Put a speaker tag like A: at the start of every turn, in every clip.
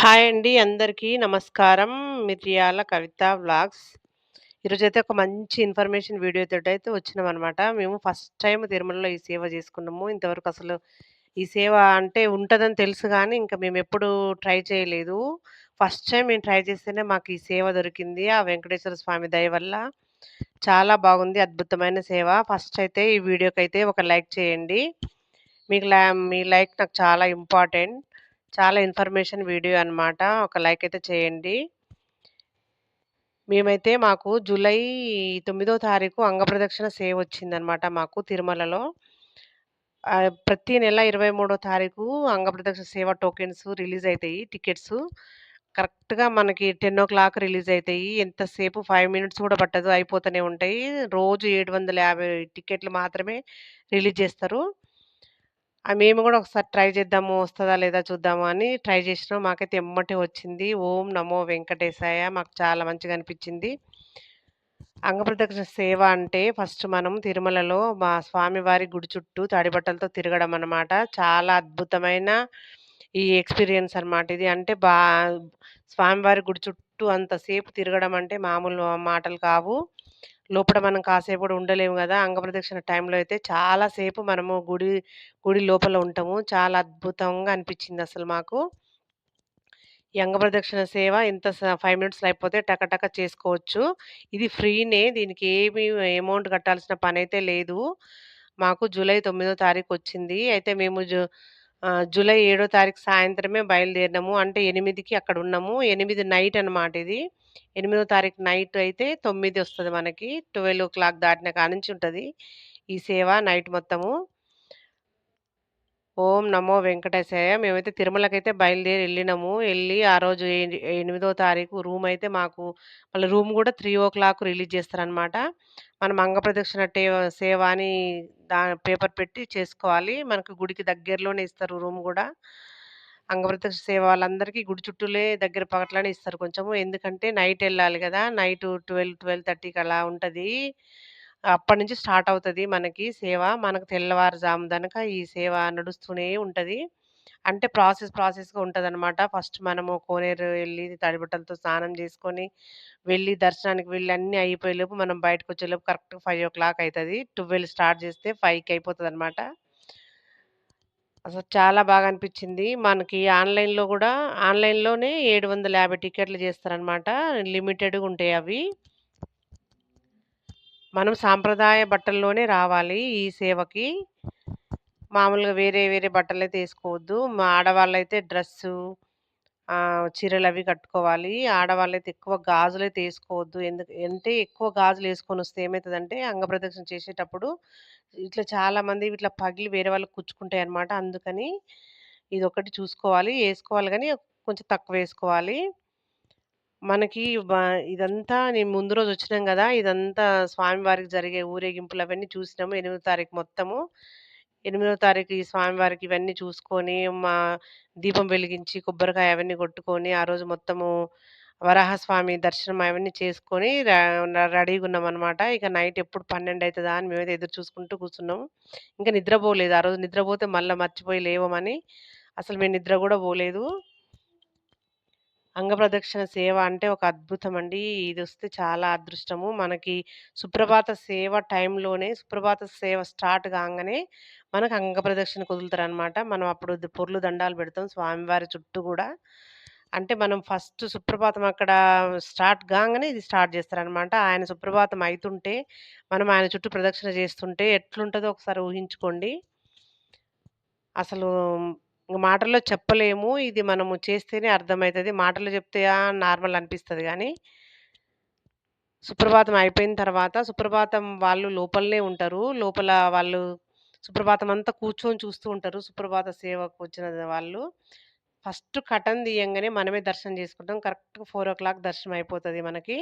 A: Hi అండి. అందరికీ నమస్కారం. మిర్యాల కవిత వ్లాగ్స్. ఈరోజైతే ఒక మంచి ఇన్ఫర్మేషన్ వీడియోతో అయితే వచ్చినాం అనమాట మేము ఫస్ట్ టైం తిరుమలలో ఈ సేవ చేసుకున్నాము ఇంతవరకు అసలు ఈ సేవ అంటే ఉంటుందని తెలుసు కానీ ఇంకా మేము ఎప్పుడు ట్రై చేయలేదు. ఫస్ట్ టైం మేము ట్రై చేస్తేనే మాకు ఈ సేవ దొరికింది. ఆ వెంకటేశ్వర స్వామి దయ వల్ల. చాలా బాగుంది. అద్భుతమైన సేవ. ఫస్ట్ అయితే ఈ వీడియోకైతే ఒక లైక్ చేయండి. మీకు లా మీ లైక్ నాకు చాలా ఇంపార్టెంట్. చాలా ఇన్ఫర్మేషన్ వీడియో అనమాట. ఒక లైక్ అయితే చేయండి. మేమైతే మాకు జూలై తొమ్మిదో తారీఖు అంగప్రదక్షిణ సేవొచ్చిందనమాట మాకు తిరుమలలో. ప్రతి నెల 23 తారీఖు అంగప్రదక్షిణ సేవ టోకెన్స్ రిలీజ్ అవుతాయి టికెట్స్ కరెక్ట్‌గా మనకి 10:00 రిలీజ్ అవుతాయి ఎంతసేపు ఫైవ్ మినిట్స్ కూడా పట్టదు. అయిపోతూనే ఉంటాయి. రోజు 750 టికెట్లు మాత్రమే రిలీజ్ చేస్తారు. మేము కూడా ఒకసారి ట్రై చేద్దాము. వస్తుందా లేదా చూద్దాము అని ట్రై చేసినాం. మాకైతే ఎమ్మటే వచ్చింది. ఓం నమో వెంకటేశాయ మాకు చాలా మంచిగా అనిపించింది అంగప్రదక్షిణ సేవ అంటే ఫస్ట్ మనం తిరుమలలో మా స్వామివారి గుడి చుట్టూ తడిబట్టలతో తిరగడం అనమాట. చాలా అద్భుతమైన ఈ ఎక్స్‌పీరియన్స్ అనమాట ఇది. అంటే బా స్వామివారి గుడి చుట్టూ అంతసేపు తిరగడం అంటే మామూలు మాటలు కావు. లోపల మనం కాసేపు కూడా ఉండలేము కదా అంగప్రదక్షిణ టైంలో అయితే చాలాసేపు మనము గుడి గుడి లోపల ఉంటాము. చాలా అద్భుతంగా అనిపించింది అసలు మాకు. ఈ అంగప్రదక్షిణ సేవ ఇంత స 5 మినిట్స్‌లో అయిపోతే టకటక చేసుకోవచ్చు. ఇది ఫ్రీనే. దీనికి ఏమి అమౌంట్ కట్టాల్సిన పనైతే లేదు. మాకు జూలై తొమ్మిదో తారీఖు వచ్చింది అయితే మేము జూ జూలై 7 తారీఖు సాయంత్రమే బయలుదేరినాము. అంటే 8కి అక్కడున్నాము. 8 నైట్ అనమాట ఇది. 8 తారీఖు నైట్ అయితే 9 ఒస్తది మనకి. 12:00 దాటిన కానుంచి ఉంటది. ఈ సేవ నైట్ మొత్తము. ఓం నమో వెంకటేశాయ. మేమైతే తిరుమలకైతే బయలుదేరి వెళ్ళినాము వెళ్ళి ఆ రోజు ఎనిమిదో తారీఖు రూమ్ అయితే మాకు మళ్ళీ రూమ్ కూడా త్రీ ఓ క్లాక్ రిలీజ్ చేస్తారనమాట. మనం అంగప్రదక్షిణ టే సేవ అని దా పేపర్ పెట్టి చేసుకోవాలి. మనకు గుడికి దగ్గరలోనే ఇస్తారు రూమ్ కూడా అంగప్రదక్షిణ సేవ వాళ్ళందరికీ గుడి చుట్టూలే దగ్గర పగట్లనే ఇస్తారు కొంచెము. ఎందుకంటే నైట్ వెళ్ళాలి కదా నైట్ ట్వెల్వ్ ట్వెల్వ్ థర్టీకి అలా ఉంటుంది అప్పటి నుంచి స్టార్ట్ అవుతుంది మనకి సేవ. మనకు తెల్లవారుజాము దనక ఈ సేవ నడుస్తూనే ఉంటుంది అంటే ప్రాసెస్ ప్రాసెస్‌గా ఉంటుంది అనమాట ఫస్ట్ మనము కోనేరు వెళ్ళి తడిబట్టలతో స్నానం చేసుకొని వెళ్ళి దర్శనానికి వెళ్ళి అన్నీ అయిపోయేలోపు మనం బయటకొచ్చేలోపు కరెక్ట్‌గా 5:00 అయితది. 12 స్టార్ట్ చేస్తే ఫైవ్కి అయిపోతుంది అనమాట అసలు చాలా బాగా అనిపించింది మనకి ఆన్‌లైన్‌లో కూడా ఆన్‌లైన్‌లోనే 750 టికెట్లు చేస్తారనమాట. లిమిటెడ్‌గా ఉంటాయి అవి. మనం సాంప్రదాయ బట్టల్లోనే రావాలి ఈ సేవకి. మామూలుగా వేరే వేరే బట్టలేదు వేసుకోవద్దు మా ఆడవాళ్ళైతే డ్రెస్సు చీరలు అవి కట్టుకోవాలి. ఆడవాళ్ళైతే ఎక్కువ గాజులే వేసుకోవద్దు ఎందుకు అంటే ఎక్కువ గాజులు వేసుకొని వస్తే ఏమవుతుందంటే అంగప్రదక్షిణ చేసేటప్పుడు ఇట్లా చాలామంది ఇట్లా పగిలి వేరే వాళ్ళకి కుచ్చుకుంటాయన్నమాట. అందుకని ఇదొకటి చూసుకోవాలి. వేసుకోవాలి కానీ కొంచెం తక్కువ వేసుకోవాలి మనకి వ ఇదంతా నేను ముందు రోజు వచ్చినాం గదా! ఇదంతా స్వామివారికి జరిగే ఊరేగింపులు అవన్నీ చూసినాము ఎనిమిదో తారీఖు మొత్తము. ఎనిమిదో తారీఖు ఈ స్వామివారికి ఇవన్నీ చూసుకొని, మా దీపం వెలిగించి, కొబ్బరికాయ అవన్నీ కొట్టుకొని, ఆ రోజు మొత్తము వరాహస్వామి దర్శనం అవన్నీ చేసుకొని ర రెడీగున్నామనమాట. ఇక నైట్ ఎప్పుడు 12 అయితదా అని మేమైతే ఎదురు చూసుకుంటూ కూర్చున్నాం. ఇంకా నిద్రపోలేదు. ఆ రోజు నిద్రపోతే మళ్ళా మర్చిపోయి లేవమని అసలు మేము నిద్ర గూడా పోలేదు. అంగప్రదక్షిణ సేవ అంటే ఒక అద్భుతం అండి. ఇది వస్తే చాలా అదృష్టము. మనకి సుప్రభాత సేవ టైంలోనే సుప్రభాత సేవ స్టార్ట్ కాగానే మనకు అంగప్రదక్షిణకు కుదులుతారనమాట మనం అప్పుడు పొర్లు దండాలు పెడతాం స్వామివారి చుట్టూ కూడా అంటే మనం ఫస్ట్ సుప్రభాతం అక్కడ స్టార్ట్ కాగానే ఇది స్టార్ట్ చేస్తారనమాట. ఆయన సుప్రభాతం అవుతుంటే మనం ఆయన చుట్టూ ప్రదక్షిణ చేస్తుంటే ఎట్లుంటుందో ఒకసారి ఊహించుకోండి. అసలు ఇంకా మాటల్లో చెప్పలేము. ఇది మనము చేస్తేనే అర్థమవుతుంది మాటలు చెప్తే నార్మల్ అనిపిస్తుంది కానీ సుప్రభాతం అయిపోయిన తర్వాత సుప్రభాతం వాళ్ళు లోపలనే ఉంటారు. లోపల వాళ్ళు సుప్రభాతం అంతా కూర్చొని చూస్తూ ఉంటారు. సుప్రభాత సేవకు వచ్చిన వాళ్ళు. ఫస్ట్ కటన్ తీయంగానే మనమే దర్శనం చేసుకుంటాం. కరెక్ట్‌గా 4:00 దర్శనం అయిపోతుంది మనకి.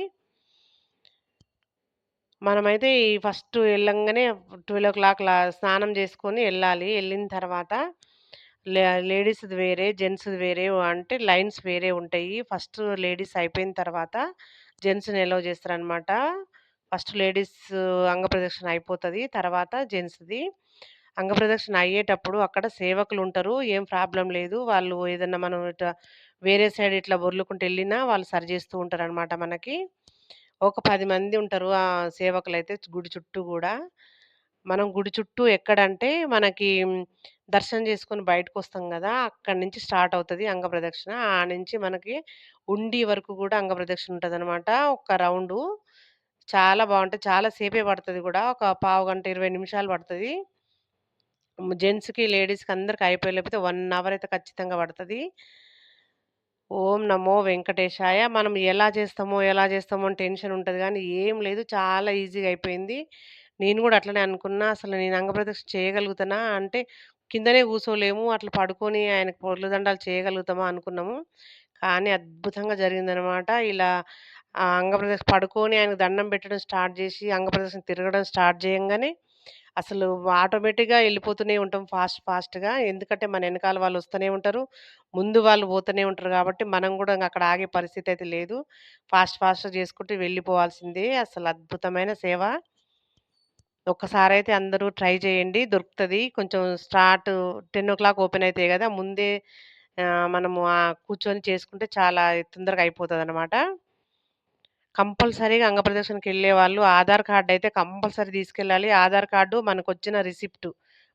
A: మనమైతే ఈ ఫస్ట్ వెళ్ళంగానే ట్వెల్వ్ ఓ క్లాక్ స్నానం చేసుకొని వెళ్ళాలి వెళ్ళిన తర్వాత లే లేడీస్‌ది వేరే, జెంట్స్‌ది వేరే అంటే లైన్స్ వేరే ఉంటాయి. ఫస్ట్ లేడీస్ అయిపోయిన తర్వాత జెంట్స్‌ని ఎలౌ చేస్తారనమాట. ఫస్ట్ లేడీస్ అంగప్రదక్షిణ అయిపోతది. తర్వాత జెంట్స్‌ది. అంగప్రదక్షిణ అయ్యేటప్పుడు అక్కడ సేవకులుంటరు. ఏం ప్రాబ్లమ్ లేదు. వాళ్ళు ఏదన్నా మనం ఇట్లా వేరే సైడ్ ఇట్లా బొర్లుకుంటూ ఎళ్ళినా వాళ్ళు సరి జేస్తూ ఉంటారనమాట మనకి. ఒక 10 మంది ఉంటారు ఆ సేవకులైతే గుడి చుట్టూ గూడా. మనం గుడి చుట్టూ ఎక్కడంటే మనకి దర్శనం చేసుకొని బయటకొస్తాం కదా అక్కడి నుంచి స్టార్ట్ అవుతుంది అంగ ప్రదక్షిణ ఆ నుంచి మనకి ఉండి వరకు కూడా అంగ ప్రదక్షిణ ఉంటుంది అనమాట ఒక రౌండు. చాలా బాగుంటుంది చాలా సేపే పడుతుంది కూడా ఒక పావుగంట, 20 నిమిషాలు పడుతుంది జెంట్స్‌కి, లేడీస్‌కి అందరికి అయిపోయలేకపోతే వన్ అవర్ అయితే ఖచ్చితంగా పడుతుంది ఓం నమో వెంకటేశాయ. మనం ఎలా చేస్తామో, ఎలా చేస్తామో అని టెన్షన్ ఉంటుంది కానీ ఏం లేదు. చాలా ఈజీగా అయిపోయింది. నేను కూడా అట్లనే అనుకున్నా. అసలు నేను అంగప్రదక్షిణ చేయగలుగుతానా? అంటే కిందనే కూర్చోలేము అట్లా పడుకొని ఆయనకు పొర్లుదండాలు చేయగలుగుతామా అనుకున్నాము. కానీ అద్భుతంగా జరిగిందనమాట. ఇలా ఆహ్, అంగప్రదక్షిణ పడుకొని ఆయనకు దండం పెట్టడం స్టార్ట్ చేసి అంగప్రదక్షిణ తిరగడం స్టార్ట్ చేయంగానే అసలు ఆటోమేటిక్‌గా వెళ్ళిపోతూనే ఉంటాం ఫాస్ట్ ఫాస్ట్‌గా. ఎందుకంటే మన వెనకాల వాళ్ళు వస్తూనే ఉంటారు. ముందు వాళ్ళు పోతూనే ఉంటారు కాబట్టి మనం కూడా ఇంగ అక్కడ ఆగే పరిస్థితి అయితే లేదు. ఫాస్ట్ ఫాస్ట్‌గా చేసుకుంటూ వెళ్ళిపోవాల్సిందే. అసలు అద్భుతమైన సేవ. ఒక్కసారి అయితే అందరూ ట్రై చేయండి. దొరుకుతది. కొంచెం స్టార్ట్ 10:00 ఓపెన్ అయితాయి గదా! ముందే ఆహ్, మనము ఆహ్, కూర్చొని చేసుకుంటే చాలా తొందరగా అయిపోతదనమాట. కంపల్సరీగా అంగప్రదక్షిణకెళ్ళేవాళ్ళు ఆధార్ కార్డ్ అయితే కంపల్సరీ తీసుకెళ్ళాలి. ఆధార్ కార్డు, మనకొచ్చిన రిసిప్ట్.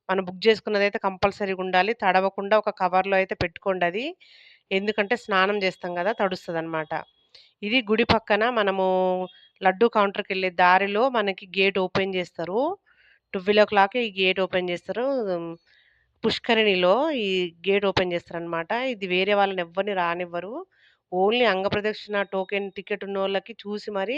A: మనం బుక్ చేసుకున్నదైతే కంపల్సరీగా ఉండాలి. తడవకుండా ఒక కవర్‌లో అయితే పెట్టుకోండది. ఎందుకంటే స్నానం చేస్తాం గదా! తడుస్తదనమాట. ఇది గుడి పక్కన మనము లడ్డూ కౌంటర్‌కెళ్ళే దారిలో మనకి గేట్ ఓపెన్ చేస్తారు ట్వెల్వ్ ఓ క్లాక్ ఈ గేట్ ఓపెన్ చేస్తారు పుష్కరిణిలో ఈ గేట్ ఓపెన్ చేస్తారనమాట ఇది వేరే వాళ్ళని ఎవ్వరిని రానివ్వరు. ఓన్లీ అంగప్రదక్షిణ టోకెన్ టికెట్ ఉన్న వాళ్ళకి చూసి మరి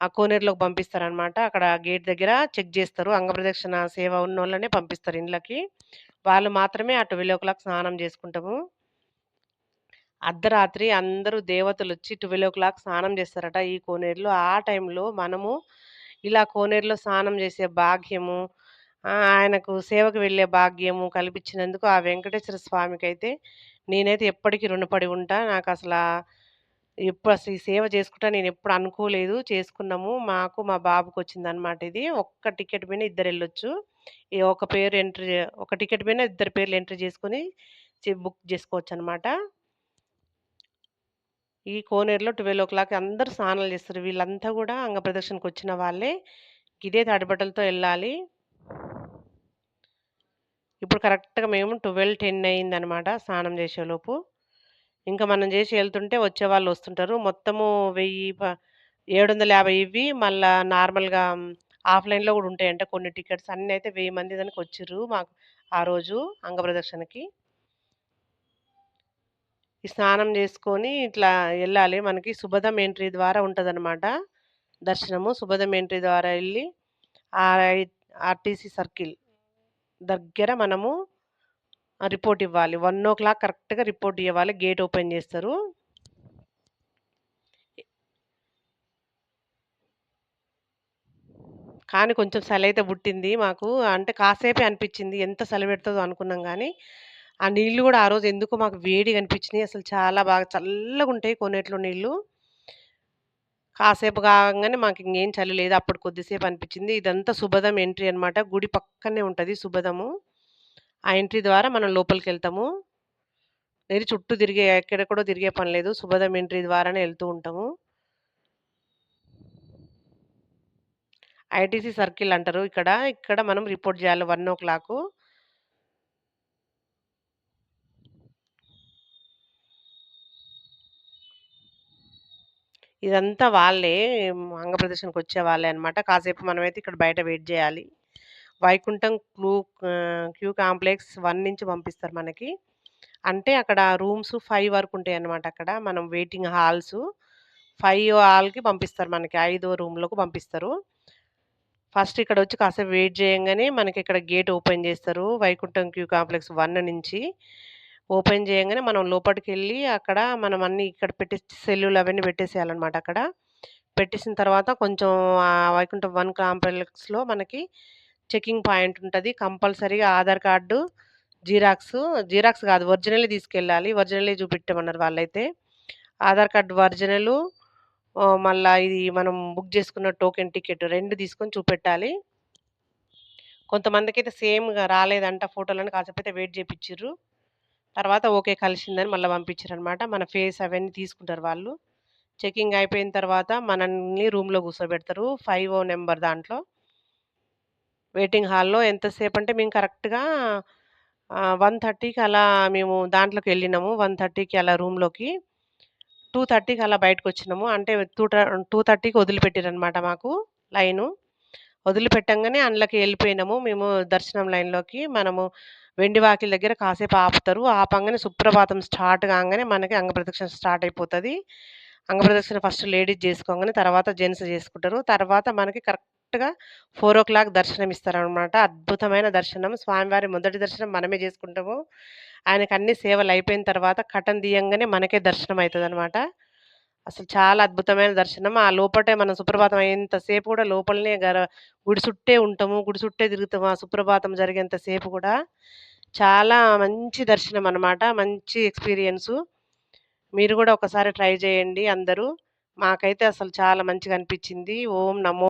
A: ఆ కోనేరులోకి పంపిస్తారనమాట. అక్కడ గేట్ దగ్గర చెక్ చేస్తారు అంగప్రదక్షిణ సేవ ఉన్న వాళ్ళనే పంపిస్తారు ఇండ్లకి. వాళ్ళు మాత్రమే ఆ 12:00 స్నానం చేసుకుంటాము అర్ధరాత్రి అందరూ దేవతలు వచ్చి ట్వెల్వ్ ఓ క్లాక్ స్నానం చేస్తారట ఈ కోనేరులో. ఆ టైంలో మనము ఇలా కోనేరులో స్నానం చేసే భాగ్యము, ఆయనకు సేవకు వెళ్ళే భాగ్యము కల్పించినందుకు ఆ వెంకటేశ్వర స్వామికి అయితే నేనైతే ఎప్పటికీ రుణపడి ఉంటా. అసలు ఎప్పుడు అసలు ఈ సేవ చేసుకుంటా నేనెప్పుడు అనుకోలేదు. చేసుకున్నాము. మాకు, మా బాబుకొచ్చిందనమాట ఇది. ఒక్క టికెట్ మీద ఇద్దరెళ్ళొచ్చు. ఈ ఒక పేరు ఎంట్రీ ఒక టికెట్ మీద ఇద్దరు పేర్లు ఎంట్రీ చేసుకొని బుక్ బుక్ జేసుకోవచ్చనమాట. ఈ కోనేరులో 12:00 అందరూ స్నానాలు చేస్తారు. వీళ్ళంతా కూడా గూడా వచ్చిన వాళ్ళే. ఇదే తడిబట్టలతో వెళ్ళాలి ఇప్పుడు కరెక్ట్‌గా మేము 12:10 అయిందనమాట స్నానం చేసేలోపు. ఇంకా మనం చేసి వెళ్తుంటే వచ్చే వాళ్ళు వస్తుంటారు. మొత్తము 1000 ప 750 ఇవి మళ్ళా నార్మల్‌గా ఆఫ్‌లైన్‌లో కూడా ఉంటాయంట కొన్ని టికెట్స్. అన్నీ అయితే వెయ్యి మంది దానికి వచ్చిర్రు మాకు ఆ రోజు అంగప్రదక్షిణకి. స్నానం చేసుకొని ఇట్లా వెళ్ళాలి మనకి సుభదం ఎంట్రీ ద్వారా ఉంటుందన్నమాట దర్శనము. సుభదం ఎంట్రీ ద్వారా వెళ్ళి ఆర్టీసీ సర్కిల్ దగ్గర మనము రిపోర్ట్ ఇవ్వాలి. 1:00 కరెక్ట్‌గా రిపోర్ట్ ఇవ్వాలి గేట్ ఓపెన్ చేస్తారు కానీ కొంచెం చలైతే పుట్టింది మాకు. అంటే కాసేపే అనిపించింది ఎంత చలి పెడుతుందో అనుకున్నాం కానీ ఆ నీళ్ళు కూడా ఆ రోజు ఎందుకో మాకు వేడిగా అనిపించినాయి అసలు చాలా బాగా చల్లగా ఉంటాయి కొనేట్లు నీళ్ళు. కాసేపు కాగానే మాకు ఇంకేం చలి లేదు. అప్పుడు కొద్దిసేపు అనిపించింది ఇదంతా సుభదం ఎంట్రీ అనమాట. గుడి పక్కనే ఉంటుంది సుభదము. ఆ ఎంట్రీ ద్వారా మనం లోపలికి వెళ్తాము నేను చుట్టూ తిరిగే ఎక్కడెక్కడో తిరిగే పని లేదు. సుభదం ఎంట్రీ ద్వారానే వెళ్తూ ఉంటాము. ఐటీసీ సర్కిల్ అంటారు ఇక్కడ. ఇక్కడ మనం రిపోర్ట్ చేయాలి వన్ ఓ క్లాకు ఇదంతా వాళ్ళే అంగప్రదర్శనకొచ్చే వాళ్ళే అనమాట కాసేపు మనమైతే ఇక్కడ బయట వెయిట్ చేయాలి వైకుంఠం క్లూ క్యూ కాంప్లెక్స్ వన్ నుంచి పంపిస్తారు మనకి. అంటే అక్కడ రూమ్స్ ఫైవ్ వరకు ఉంటాయి అనమాట అక్కడ. మనం వెయిటింగ్ హాల్స్ ఫైవ్ హాల్‌కి పంపిస్తారు మనకి. ఐదో రూమ్‌లోకి పంపిస్తారు. ఫస్ట్ ఇక్కడ వచ్చి కాసేపు వెయిట్ చేయంగానే మనకిక్కడ గేట్ ఓపెన్ చేస్తారు వైకుంఠం క్యూ కాంప్లెక్స్ వన్ నుంచి. ఓపెన్ చేయగానే మనం లోపలికి వెళ్ళి అక్కడ మనం అన్నీ ఇక్కడ పెట్టేసి సెల్లులు అవన్నీ పెట్టేసేయాలన్నమాట అక్కడ. పెట్టేసిన తర్వాత కొంచెం వైకుంఠం వన్ కాంప్లెక్స్‌లో మనకి చెకింగ్ పాయింట్ ఉంటుంది కంపల్సరీగా ఆధార్ కార్డు, జీరాక్స్ జిరాక్స్ కాదు ఒరిజినలే తీసుకెళ్ళాలి. ఒరిజినలే చూపెట్టమన్నారు వాళ్ళైతే. ఆధార్ కార్డు ఒరిజినలు మళ్ళీ మళ్ళా ఇది మనం బుక్ చేసుకున్న టోకెన్ టికెట్ రెండు తీసుకొని చూపెట్టాలి. కొంతమందికి అయితే సేమ్‌గా రాలేదంట ఫోటోలని కాసేపయితే వెయిట్ జేపిచ్చిర్రు. తర్వాత ఓకే కలిసిందని మళ్ళా పంపించారనమాట. మన ఫేస్ అవన్నీ తీసుకుంటారు వాళ్ళు. చెకింగ్ అయిపోయిన తర్వాత మనల్ని రూమ్‌లో కూర్చోబెడతారు. ఫైవ్ ఓ నెంబర్ దాంట్లో. వెయిటింగ్ హాల్‌లో ఎంతసేపు అంటే మేము కరెక్ట్‌గా వన్ థర్టీకి అలా మేము దాంట్లోకి వెళ్ళినాము వన్ థర్టీకి అలా రూమ్‌లోకి. 2:30కి అలా బయటకొచ్చినాము. అంటే టూ టూ థర్టీకి వదిలిపెట్టారనమాట మాకు లైను. వదిలిపెట్టంగానే అందులోకి వెళ్ళిపోయినాము మేము దర్శనం లైన్‌లోకి. మనము వెండివాకిలి దగ్గర కాసేపు ఆపుతారు. ఆపంగానే సుప్రభాతం స్టార్ట్ కాగానే మనకి అంగప్రదక్షిణ స్టార్ట్ అయిపోతుంది అంగప్రదక్షిణ ఫస్ట్ లేడీస్ చేసుకోగానే తర్వాత జెంట్స్ చేసుకుంటారు తర్వాత మనకి కరెక్ట్‌గా 4:00 దర్శనం ఇస్తారనమాట. అద్భుతమైన దర్శనం. స్వామివారి మొదటి దర్శనం మనమే చేసుకుంటాము ఆయనకు అన్ని సేవలు అయిపోయిన తర్వాత కటన్ తీయంగానే మనకే దర్శనం అయితదనమాట. అసలు చాలా అద్భుతమైన దర్శనం. ఆ లోపటే మనం సుప్రభాతం అయ్యేంతసేపు కూడా లోపలనే గర గుడి చుట్టే ఉంటాము. గుడి చుట్టే తిరుగుతాము. ఆ సుప్రభాతం జరిగేంతసేపు కూడా చాలా మంచి దర్శనం అనమాట. మంచి ఎక్స్‌పీరియన్సు. మీరు కూడా ఒకసారి ట్రై చేయండి అందరూ. మాకైతే అసలు చాలా మంచిగా అనిపించింది ఓం నమో